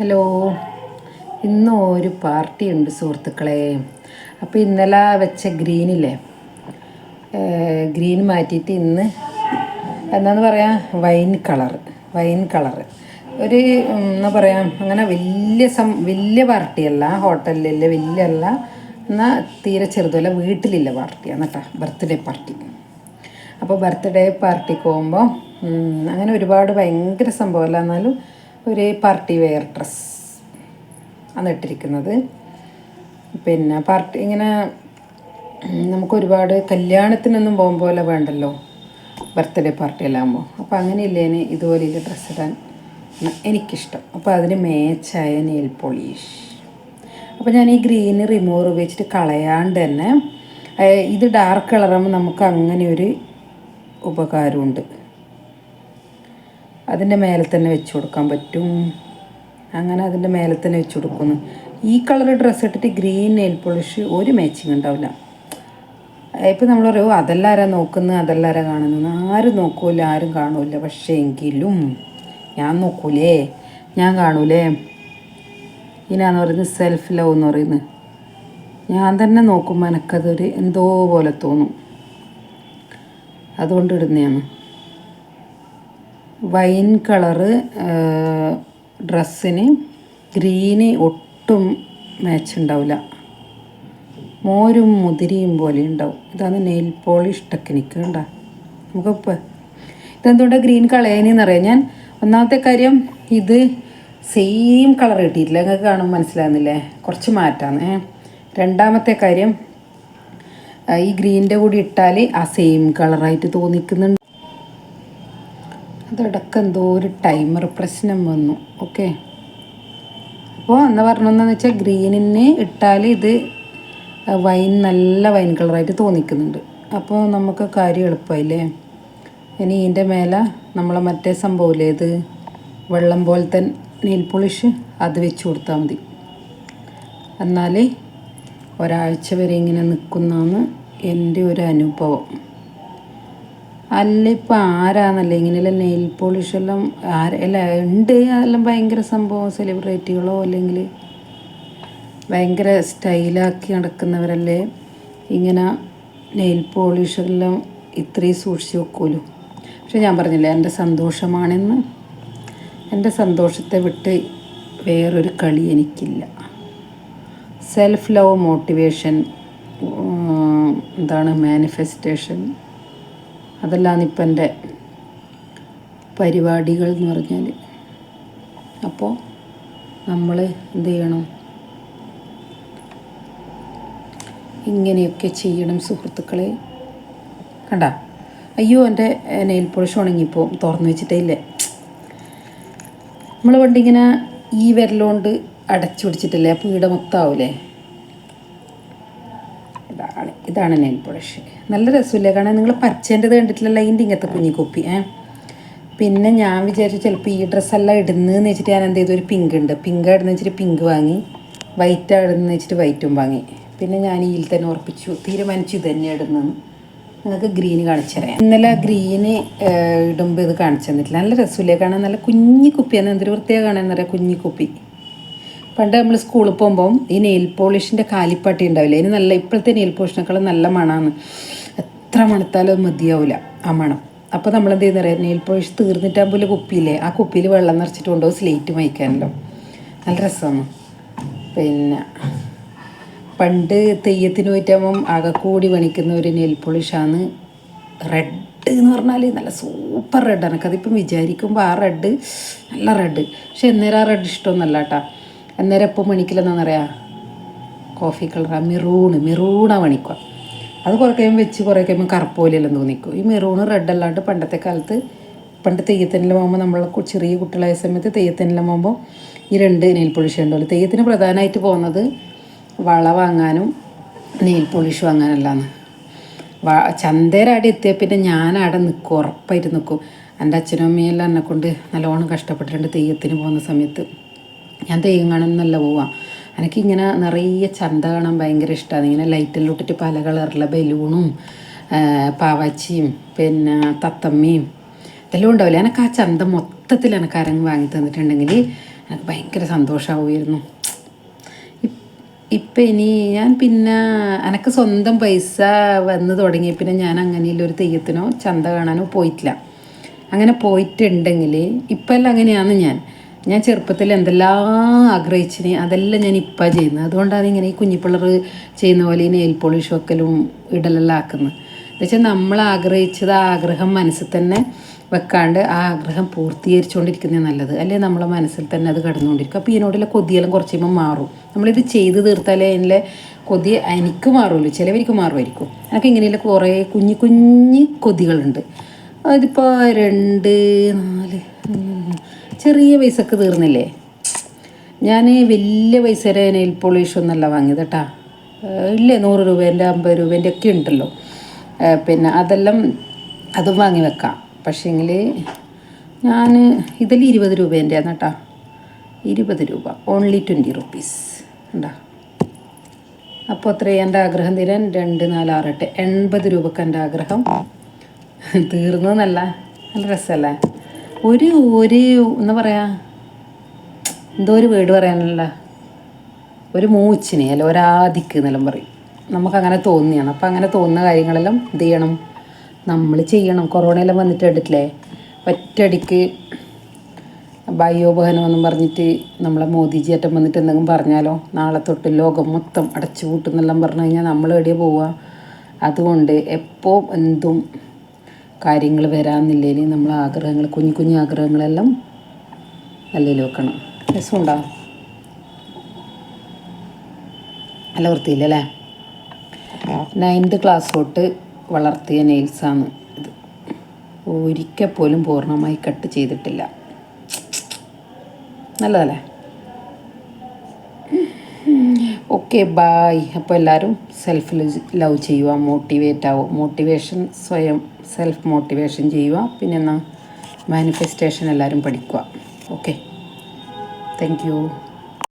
Hello. ഇന്ന് ഒരു party ഉണ്ട് സുഹൃത്തുക്കളെ. അപ്പോൾ ഇന്നലെ വെച്ച ഗ്രീനില്ലേ? ഗ്രീൻ മാറ്റിയിട്ട് ഇന്ന് എന്താന്ന് പറയാം? Wine colour wine colour. ഒരു എന്താ പറയാ? അങ്ങനെ വലിയ സം വലിയ പാർട്ടിയല്ല ഹോട്ടലിലില്ല വലിയ അല്ല എന്നാൽ തീരെ ചെറുതല്ല വീട്ടിലില്ല പാർട്ടിയാണ് കേട്ടോ ബർത്ത്ഡേ പാർട്ടി. അപ്പോൾ ബർത്ത്ഡേ പാർട്ടിക്ക് പോകുമ്പോൾ അങ്ങനെ ഒരുപാട് ഭയങ്കര സംഭവമല്ല. എന്നാലും ഒരു പാർട്ടി വെയർ ഡ്രസ് ആണ് ഇട്ടിരിക്കുന്നത്. പിന്നെ പാർട്ടി ഇങ്ങനെ നമുക്കൊരുപാട് കല്യാണത്തിനൊന്നും പോകും പോലെ വേണ്ടല്ലോ. ബർത്ത്ഡേ പാർട്ടി എല്ലാം ആകുമ്പോൾ അപ്പോൾ അങ്ങനെയില്ലേന് ഇതുപോലെയുള്ള ഡ്രസ്സ് ഇടാൻ? എനിക്കിഷ്ടം. അപ്പോൾ അതിന് മേച്ചായ നെയിൽ പോളിഷ്. അപ്പോൾ ഞാൻ ഈ ഗ്രീന് റിമൂവർ ഉപയോഗിച്ചിട്ട് കളയാണ്ട് തന്നെ ഇത് ഡാർക്ക് കളറാകുമ്പോൾ നമുക്ക് അങ്ങനെ ഒരു ഉപകാരമുണ്ട്. അതിന്റെ മേലെ തന്നെ വെച്ച് കൊടുക്കാൻ പറ്റും. അങ്ങനെ അതിന്റെ മേലെ തന്നെ വെച്ച് കൊടുക്കുന്നു. ഈ കളർ ഡ്രസ്സ് ഇട്ടിട്ട് ഗ്രീൻ നെയിൽ പോളിഷ് ഒരു മാച്ചിങ് ഉണ്ടാവില്ല. ഇപ്പം നമ്മൾ പറയും അതെല്ലാം ആരാ നോക്കുന്നത് അതെല്ലാം കാണുന്നത് ആരും നോക്കൂല ആരും കാണൂല. പക്ഷേ എങ്കിലും ഞാൻ നോക്കൂലേ? ഞാൻ കാണൂലേ? ഇതിനാന്ന് പറയുന്നത് സെൽഫ് ലവ് എന്ന് പറയുന്നത് ഞാൻ തന്നെ നോക്കുമ്പോൾ എനിക്കതൊരു എന്തോ പോലെ തോന്നും. അതുകൊണ്ട് ഇടുന്നതാണ്. വൈൻ കളറ് ഡ്രസ്സിന് ഗ്രീന് ഒട്ടും മാച്ച് ഉണ്ടാവില്ല. മോരും മുതിരിയും പോലെ ഉണ്ടാവും. ഇതാണ് നെയിൽ പോളിഷ് ടെക്നിക്ക് കണ്ട. നമുക്കിപ്പോൾ ഇതെന്തുകൊണ്ടാണ് ഗ്രീൻ കളയാനെന്നറിയാം ഞാൻ ഒന്നാമത്തെ കാര്യം ഇത് സെയിം കളർ കിട്ടിയിട്ടില്ല. നിങ്ങൾക്ക് കാണുമ്പോൾ മനസ്സിലാകുന്നില്ലേ കുറച്ച് മാറ്റാന്ന്. രണ്ടാമത്തെ കാര്യം ഈ ഗ്രീന്റെ കൂടി ഇട്ടാൽ ആ സെയിം കളറായിട്ട് തോന്നിക്കുന്നുണ്ട്. അതടക്കം എന്തോ ഒരു ടൈമർ പ്രശ്നം വന്നു. ഓക്കെ അപ്പോൾ എന്താ പറഞ്ഞതെന്ന് വെച്ചാൽ ഗ്രീനിന് ഇട്ടാൽ ഇത് വൈൻ നല്ല വൈൻ കളറായിട്ട് തോന്നിക്കുന്നുണ്ട്. അപ്പോൾ നമുക്ക് കാര്യം എളുപ്പമായില്ലേ ഇനി ഇതിന്റെ മേലെ നമ്മളെ മറ്റേ സംഭവമില്ലേ ഇത്? വെള്ളം പോലത്തെ നെയിൽ പോളിഷ് അത് വെച്ച് കൊടുത്താൽ മതി. എന്നാൽ ഒരാഴ്ച വരെ ഇങ്ങനെ നിൽക്കുന്നതാണ് എന്റെ ഒരു അനുഭവം. അല്ല ഇപ്പം ആരാന്നല്ല? ഇങ്ങനെയുള്ള നെയിൽ പോളിഷ് എല്ലാം ആര അല്ല ഉണ്ട് അതെല്ലാം ഭയങ്കര സംഭവം സെലിബ്രിറ്റികളോ അല്ലെങ്കിൽ ഭയങ്കര സ്റ്റൈലാക്കി നടക്കുന്നവരല്ലേ? ഇങ്ങനെ നെയിൽ പോളിഷെല്ലാം ഇത്രയും സൂക്ഷിച്ച് വെക്കുമല്ലോ പക്ഷെ ഞാൻ പറഞ്ഞില്ലേ എന്റെ സന്തോഷമാണെന്ന്. എന്റെ സന്തോഷത്തെ വിട്ട് വേറൊരു കളി എനിക്കില്ല. സെൽഫ് ലവ് മോട്ടിവേഷൻ എന്താണ്? മാനിഫെസ്റ്റേഷൻ അതെല്ലാം ഇപ്പം എന്റെ പരിപാടികൾ എന്ന് പറഞ്ഞാൽ. അപ്പോൾ നമ്മൾ എന്ത് ചെയ്യണം? ഇങ്ങനെയൊക്കെ ചെയ്യണം സുഹൃത്തുക്കളെ. കണ്ട? അയ്യോ എന്റെ നെയിൽ പോളിഷ് ഉണങ്ങിപ്പോൾ തുറന്നു വെച്ചിട്ടേ ഇല്ലേ നമ്മൾ പണ്ടിങ്ങനെ ഈ വിരലുകൊണ്ട് അടച്ചു പിടിച്ചിട്ടില്ലേ? അപ്പോൾ ഈട ആവില്ലേ ഇതാണ് ഇതാണ് നെയിൽ പോളിഷ്. നല്ല രസമില്ലേ? കാരണം നിങ്ങൾ പച്ചേന്റെത് കണ്ടിട്ടില്ലല്ലോ അതിന്റെ ഇങ്ങനത്തെ കുഞ്ഞി കുപ്പി ഏ? പിന്നെ ഞാൻ വിചാരിച്ചു ചിലപ്പോൾ ഈ ഡ്രസ്സെല്ലാം ഇടുന്നതെന്ന് വെച്ചിട്ട് ഞാൻ എന്ത് ചെയ്തു ഒരു പിങ്ക് ഉണ്ട്. പിങ്ക് ഇടുന്ന വെച്ചിട്ട് പിങ്ക് വാങ്ങി. വൈറ്റ് ഇടുന്ന വെച്ചിട്ട് വൈറ്റും വാങ്ങി. പിന്നെ ഞാൻ ഇതിൽ തന്നെ ഉറപ്പിച്ചു. തീരുമാനിച്ചു ഇത് തന്നെ ഇടുന്നു നിങ്ങൾക്ക് ഗ്രീന് കാണിച്ചു തരാം ഇന്നലെ ഗ്രീന് ഇടുമ്പോൾ ഇത് കാണിച്ചു തന്നിട്ടില്ല. നല്ല രസമില്ലേ? കാണാൻ നല്ല കുഞ്ഞി കുപ്പിയാണ് എന്തൊരു വൃത്തിയാണ് കാണാൻ പറയാം കുഞ്ഞി കുപ്പി പണ്ട് നമ്മൾ സ്കൂളിൽ പോകുമ്പം ഈ നെയിൽ പോളിഷിന്റെ കാലിപ്പാട്ടി ഉണ്ടാവില്ല? ഇനി നല്ല ഇപ്പോഴത്തെ നെയിൽ പോളിഷിനേക്കാളും നല്ല മണമാണ്. എത്ര മണത്താലും അത് മതിയാവില്ല ആ മണം. അപ്പോൾ നമ്മൾ എന്ത് ചെയ്യുന്ന പറയാം നെയിൽ പോളിഷ് തീർന്നിട്ടാകുമ്പോൾ കുപ്പിയില്ലേ? ആ കുപ്പിയിൽ വെള്ളം നിറച്ചിട്ട് കൊണ്ടുപോകും സ്ലേറ്റ് മയക്കാനല്ലോ. നല്ല രസമാണ്. പിന്നെ പണ്ട് തെയ്യത്തിന് പോയിട്ടാകുമ്പം ആകെ കൂടി പണിക്കുന്ന ഒരു നെയിൽ പോളിഷാണ് റെഡ് എന്ന് പറഞ്ഞാൽ നല്ല സൂപ്പർ റെഡാണ്. എനിക്കതിപ്പം വിചാരിക്കുമ്പോൾ ആ റെഡ് നല്ല റെഡ്. പക്ഷെ അന്നേരം ആ റെഡ് ഇഷ്ടമൊന്നുമല്ല കേട്ടോ. അന്നേരം എപ്പോൾ മണിക്കില്ലെന്നറിയാം കോഫി കളറാ മെറൂണ് മെറൂണാ മണിക്കുക അത് കുറേ കഴിയുമ്പോൾ വെച്ച് കുറേ കഴിയുമ്പോൾ കറുപ്പ് പോലെയെല്ലാം തോന്നിക്കും. ഈ മെറൂണ് റെഡ് അല്ലാണ്ട് പണ്ടത്തെ കാലത്ത് പണ്ട് തെയ്യത്തിനെല്ലാം പോകുമ്പോൾ നമ്മൾ ചെറിയ കുട്ടികളായ സമയത്ത് തെയ്യത്തിനെല്ലാം പോകുമ്പോൾ ഈ രണ്ട് നെയിൽ പോളിഷ് ഉണ്ടല്ലോ തെയ്യത്തിന് പ്രധാനമായിട്ട് പോകുന്നത് വള വാങ്ങാനും നെയിൽ പോളിഷ് വാങ്ങാനല്ലാന്ന്. ചന്തേരാടി എത്തിയ പിന്നെ ഞാൻ അവിടെ നിൽക്കും ഉറപ്പായിട്ട് നിൽക്കും എന്റെ അച്ഛനും അമ്മയെല്ലാം എന്നെ കൊണ്ട് നല്ലോണം കഷ്ടപ്പെട്ടിട്ടുണ്ട് തെയ്യത്തിന് പോകുന്ന സമയത്ത്. ഞാൻ തെയ്യം കാണാനല്ല പോവാം. എനിക്കിങ്ങനെ നിറയെ ചന്ത കാണാൻ ഭയങ്കര ഇഷ്ടമാണ് ഇങ്ങനെ ലൈറ്റെല്ലാം ഇട്ടിട്ട് പല കളറിലെ ബലൂണും പാവാച്ചിയും പിന്നെ തത്തമ്മയും ഇതെല്ലാം ഉണ്ടാവില്ല? എനിക്ക് ആ ചന്ത മൊത്തത്തിൽ എനിക്ക് ആരെങ്കിലും വാങ്ങി തന്നിട്ടുണ്ടെങ്കിൽ എനിക്ക് ഭയങ്കര സന്തോഷമാവുമായിരുന്നു ഇപ്പം ഇനി ഞാൻ പിന്നെ എനിക്ക് സ്വന്തം പൈസ വന്ന് തുടങ്ങിയ പിന്നെ ഞാൻ അങ്ങനെയുള്ളൊരു തെയ്യത്തിനോ ചന്ത കാണാനോ പോയിട്ടില്ല. അങ്ങനെ പോയിട്ടുണ്ടെങ്കിൽ ഇപ്പം എല്ലാം അങ്ങനെയാണ് ഞാൻ. ഞാൻ ചെറുപ്പത്തിൽ എന്തെല്ലാം ആഗ്രഹിച്ചിന് അതെല്ലാം ഞാൻ ഇപ്പം ചെയ്യുന്നത്. അതുകൊണ്ടാണ് ഇങ്ങനെ ഈ കുഞ്ഞിപ്പിള്ളർ ചെയ്യുന്ന പോലെ ഈ നെയിൽ പോളിഷ് വെക്കലും ഇടലെല്ലാം ആക്കുന്നത്. എന്നുവെച്ചാൽ നമ്മൾ ആഗ്രഹിച്ചത് ആ ആഗ്രഹം മനസ്സിൽ തന്നെ വെക്കാണ്ട് ആ ആഗ്രഹം പൂർത്തീകരിച്ചുകൊണ്ടിരിക്കുന്നത് നല്ലത്. അല്ലെങ്കിൽ നമ്മളെ മനസ്സിൽ തന്നെ അത് കടന്നുകൊണ്ടിരിക്കും. അപ്പോൾ ഇതിനോടുള്ള കൊതിയെല്ലാം കുറച്ച് കഴിയുമ്പോൾ മാറും. നമ്മളിത് ചെയ്ത് തീർത്താലേ അതിന്റെ കൊതി എനിക്ക് മാറുമല്ലോ ചിലവർക്ക് മാറുമായിരിക്കും. എനിക്ക് ഇങ്ങനെയുള്ള കുറേ കുഞ്ഞു കുഞ്ഞു കൊതികളുണ്ട്. അതിപ്പോൾ രണ്ട് നാല് ചെറിയ പൈസക്ക് തീർന്നില്ലേ? ഞാൻ വലിയ പൈസ നെയിൽ പോളിഷ് ഒന്നല്ല വാങ്ങിയത് കേട്ടാ ഇല്ലേ നൂറ് രൂപേന്റെ അമ്പത് രൂപേന്റെ ഒക്കെ ഉണ്ടല്ലോ. പിന്നെ അതെല്ലാം അതും വാങ്ങി വെക്കാം. പക്ഷേങ്കിൽ ഞാൻ ഇതിൽ ഇരുപത് രൂപേന്റെ ആണ് കേട്ടാ ഇരുപത് രൂപ. ഓൺലി ട്വന്റി റുപ്പീസ് ഉണ്ടാ അപ്പോൾ അത്രയും എന്റെ ആഗ്രഹം തീരാൻ. രണ്ട് നാല് ആറ് എട്ട് എൺപത് രൂപക്ക് എന്റെ ആഗ്രഹം. തീർന്നു എന്നല്ല നല്ല രസമല്ലേ ഒരു ഒരു എന്താ പറയുക എന്തോ ഒരു വേർഡ് പറയാനല്ല. ഒരു മൂച്ചിനെ അല്ല ഒരാദിക്ക് എന്നെല്ലാം പറയും. നമുക്കങ്ങനെ തോന്നിയാണ്. അപ്പം അങ്ങനെ തോന്നുന്ന കാര്യങ്ങളെല്ലാം എന്ത് ചെയ്യണം? നമ്മൾ ചെയ്യണം. കൊറോണയെല്ലാം വന്നിട്ട് എടുത്തില്ലേ ഒറ്റയടിക്ക് ബയോബഹനം എന്നും പറഞ്ഞിട്ട് നമ്മളെ മോദിജി അറ്റം വന്നിട്ട് എന്തെങ്കിലും പറഞ്ഞാലോ? നാളെ തൊട്ട് ലോകം മൊത്തം അടച്ചു പൂട്ടുന്നെല്ലാം പറഞ്ഞു കഴിഞ്ഞാൽ നമ്മൾ എവിടെയാണ് പോവുക? അതുകൊണ്ട് എപ്പോൾ എന്തും കാര്യങ്ങൾ വരാമെന്നില്ലേൽ നമ്മൾ ആഗ്രഹങ്ങൾ കുഞ്ഞു കുഞ്ഞു ആഗ്രഹങ്ങളെല്ലാം നല്ലതിൽ വെക്കണം. രസമുണ്ടോ? നല്ല വൃത്തിയില്ലല്ലേ? നയൻത് ക്ലാസ് തൊട്ട് വളർത്തിയ നെയിൽസാണ് ഇത്. ഒരിക്കൽ പോലും പൂർണമായി കട്ട് ചെയ്തിട്ടില്ല. നല്ലതല്ലേ? ഓക്കെ ബായ് അപ്പോൾ എല്ലാവരും സെൽഫ് ലവ് ചെയ്യുക മോട്ടിവേറ്റ് ആവുക. മോട്ടിവേഷൻ സ്വയം സെൽഫ് മോട്ടിവേഷൻ ചെയ്യുക. പിന്നെ എന്നാൽ മാനിഫെസ്റ്റേഷൻ എല്ലാവരും പഠിക്കുക. Okay thank you